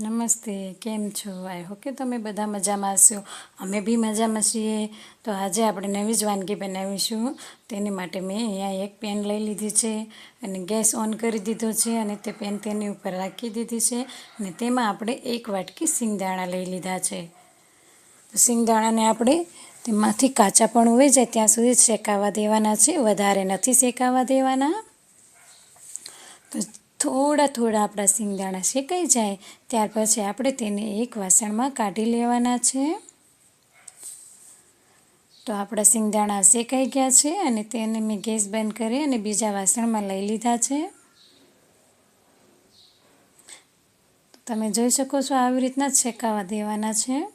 નમસ્તે, કેમ છો? આઈ હોપ કે તમે બધા મજામાં હશો. અમે બી મજામાં છીએ. તો આજે આપણે નવી જ વાનગી બનાવીશું. તેની માટે મેં અહીંયા એક પેન લઈ લીધી છે અને ગેસ ઓન કરી દીધો છે અને તે પેન તેની ઉપર રાખી દીધી છે અને તેમાં આપણે એક વાટકી સિંગદાણા લઈ લીધા છે. તો સિંગદાણાને આપણે તેમાંથી કાચા પણ હોય જાય ત્યાં સુધી શેકાવા દેવાના છે. વધારે નથી શેકાવા દેવાના. તો થોડા થોડા આપણા સિંગદાણા શેકાઈ જાય, ત્યાર પછી આપણે તેને એક વાસણમાં કાઢી લેવાના છે. તો આપણા સિંગદાણા શેકાઈ ગયા છે અને તેને મેં ગેસ બંધ કરી અને બીજા વાસણમાં લઈ લીધા છે. તમે જોઈ શકો છો આવી રીતના જ શેકાવા દેવાના છે.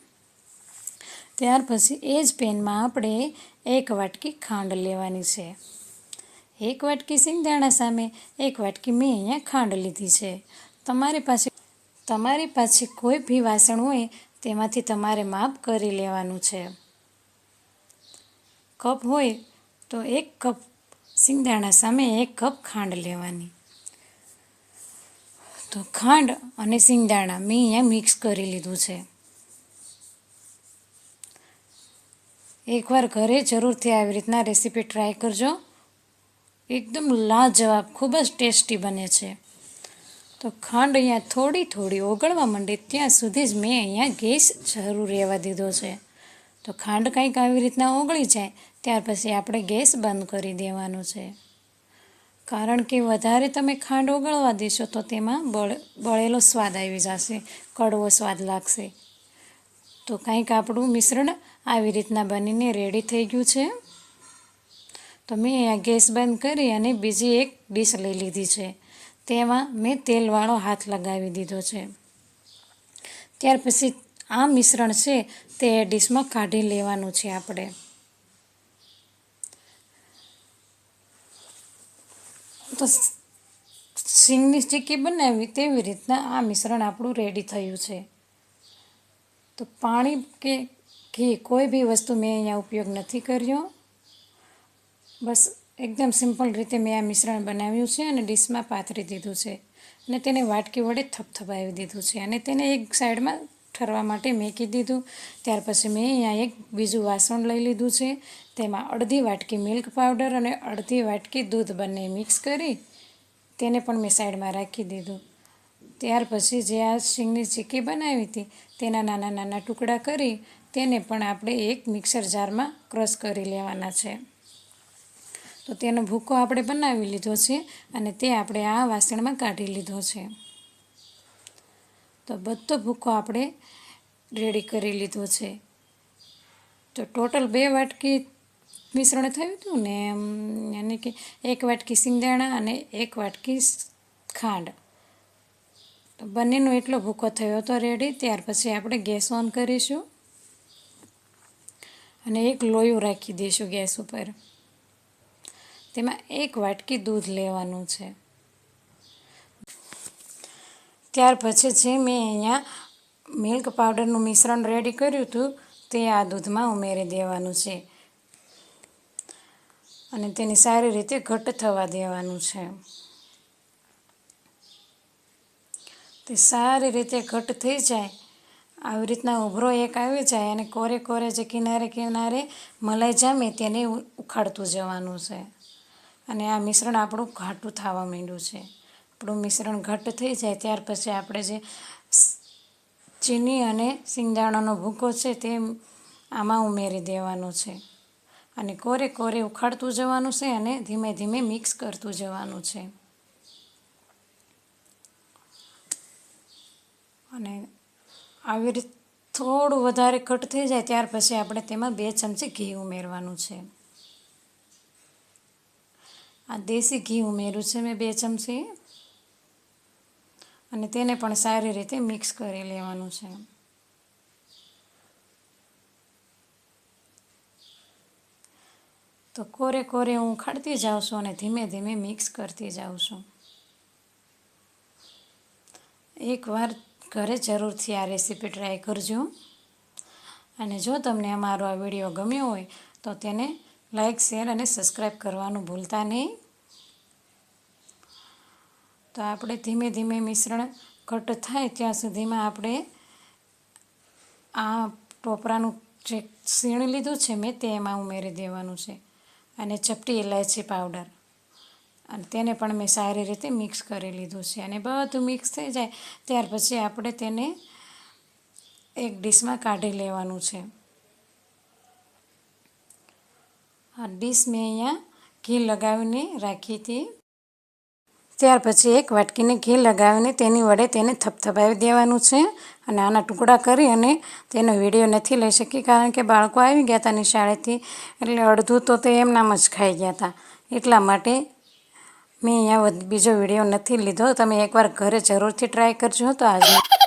ત્યાર પછી એ જ પેનમાં આપણે એક વાટકી ખાંડ લેવાની છે. એક વાટકી સિંગદાણા સામે એક વાટકી મેં અહીંયા ખાંડ લીધી છે. તમારી પાસે તમારી પાસે કોઈ બી વાસણ હોય, તેમાંથી તમારે માપ કરી લેવાનું છે. કપ હોય તો એક કપ સિંગદાણા સામે એક કપ ખાંડ લેવાની. તો ખાંડ અને સિંગદાણા મેં અહીંયા મિક્સ કરી લીધું છે. એકવાર ઘરે જરૂરથી આવી રીતના રેસીપી ટ્રાય કરજો. એકદમ લાજવાબ, ખૂબ જ ટેસ્ટી બને છે. તો ખાંડ અહીંયા થોડી થોડી ઓગળવા માંડે ત્યાં સુધી જ મેં અહીંયા ગેસ જરૂર રહેવા દીધો છે. તો ખાંડ કંઈક આવી રીતના ઓગળી જાય, ત્યાર પછી આપણે ગેસ બંધ કરી દેવાનો છે. કારણ કે વધારે તમે ખાંડ ઓગળવા દેશો તો તેમાં બળ, બળેલો સ્વાદ આવી જશે, કડવો સ્વાદ લાગશે. તો કંઈક આપણું મિશ્રણ આવી રીતના બનીને રેડી થઈ ગયું છે. તો મેં આ ગેસ બંધ કરી અને બીજી એક ડીશ લઈ લીધી છે. તેમાં મેં તેલવાળો હાથ લગાવી દીધો છે. ત્યાર પછી આ મિશ્રણ છે તે ડીશમાં કાઢી લેવાનું છે આપણે. તો સિંગની ચીક્કી બનાવી તેવી રીતના આ મિશ્રણ આપણું રેડી થયું છે. તો પાણી કે ઘી કોઈ બી વસ્તુ મેં અહીંયા ઉપયોગ નથી કર્યો. બસ, એકદમ સિમ્પલ રીતે મેં આ મિશ્રણ બનાવ્યું છે અને ડીશમાં પાથરી દીધું છે. અને તેને વાટકી વડે થપથપાવી દીધું છે અને તેને એક સાઈડમાં ઠરવા માટે મેકી દીધું. ત્યાર પછી મેં અહીંયા એક બીજું વાસણ લઈ લીધું છે. તેમાં અડધી વાટકી મિલ્ક પાવડર અને અડધી વાટકી દૂધ બંને મિક્સ કરી તેને પણ મેં સાઈડમાં રાખી દીધું. ત્યાર પછી જે આ સિંગની ચીકી બનાવી હતી તેના નાના નાના ટુકડા કરી તેને પણ આપણે એક મિક્સર જારમાં ક્રશ કરી લેવાના છે. તો તેનો ભૂકો આપણે બનાવી લીધો છે અને તે આપણે આ વાસણમાં કાઢી લીધો છે. તો બધો ભૂકો આપણે રેડી કરી લીધો છે. તો ટોટલ બે વાટકી મિશ્રણ થયું હતું ને યાની કે એક વાટકી સિંગદાણા અને એક વાટકી ખાંડ. બંનેનો એટલો ભૂકો થયો હતો રેડી, ત્યાર પછી આપણે ગેસ ઓન કરીશું. અને એક લોયું રાખી દઈશું ગેસ ઉપર. તેમાં એક વાટકી દૂધ લેવાનું છે. ત્યાર પછી જે મેં અહીંયા મિલ્ક પાવડરનું મિશ્રણ રેડી કર્યું હતું, તે આ દૂધમાં ઉમેરી દેવાનું છે. અને તેને સારી રીતે ઘટ્ટ થવા દેવાનું છે. તે સારી રીતે ઘટ્ટ થઈ જાય, આવી રીતના ઉભરો એક આવી જાય અને કોરે કોરે જે કિનારે કિનારે મલાઈ જામે તેને ઉખાડતું જવાનું છે. અને આ મિશ્રણ આપણું ઘાટું થવા માંડ્યું છે. આપણું મિશ્રણ ઘટ્ટ થઈ જાય ત્યાર પછી આપણે જે ચીની અને સિંગદાણાનો ભૂકો છે તે આમાં ઉમેરી દેવાનો છે. અને કોરે કોરે ઉખાડતું જવાનું છે અને ધીમે ધીમે મિક્સ કરતું જવાનું છે. અને આવી રીતે થોડું વધારે કટ થઈ જાય ત્યાર પછી આપણે તેમાં બે ચમચી ઘી ઉમેરવાનું છે. આ દેશી ઘી ઉમેર્યું છે મેં બે ચમચી. અને તેને પણ સારી રીતે મિક્સ કરી લેવાનું છે. તો કોરે કોરે હું ખાડતી જાઉં છું અને ધીમે ધીમે મિક્સ કરતી જાઉં છું. એકવાર ઘરે જરૂરથી આ રેસીપી ટ્રાય કરજો. અને જો તમને અમારો આ વીડિયો ગમ્યો હોય તો તેને લાઈક શેર અને સબસ્ક્રાઈબ કરવાનું ભૂલતા નહીં. તો આપણે ધીમે ધીમે મિશ્રણ ઘટ થાય ત્યાં સુધીમાં આપણે આ ટોપરાનું જે સીણ લીધું છે મેં તે એમાં ઉમેરી દેવાનું છે. અને ચપટી ઇલાયચી પાવડર. અને તેને પણ મેં સારી રીતે મિક્સ કરી લીધું છે. અને બધું મિક્સ થઈ જાય ત્યાર પછી આપણે તેને એક ડીશમાં કાઢી લેવાનું છે. આ ડીશ મેં અહીંયા ઘી લગાવીને રાખી હતી. ત્યાર પછી એક વાટકીને ઘી લગાવીને તેની વડે તેને થપથપાવી દેવાનું છે અને આના ટુકડા કરી અને તેનો વીડિયો નથી લઈ શકી કારણ કે બાળકો આવી ગયા હતા નિશાળેથી એટલે અડધું તો તે એમનામ જ ખાઈ ગયા હતા એટલા માટે મેં અહીંયા બીજો વીડિયો નથી લીધો. તમે એકવાર ઘરે જરૂરથી ટ્રાય કરજો તો આજે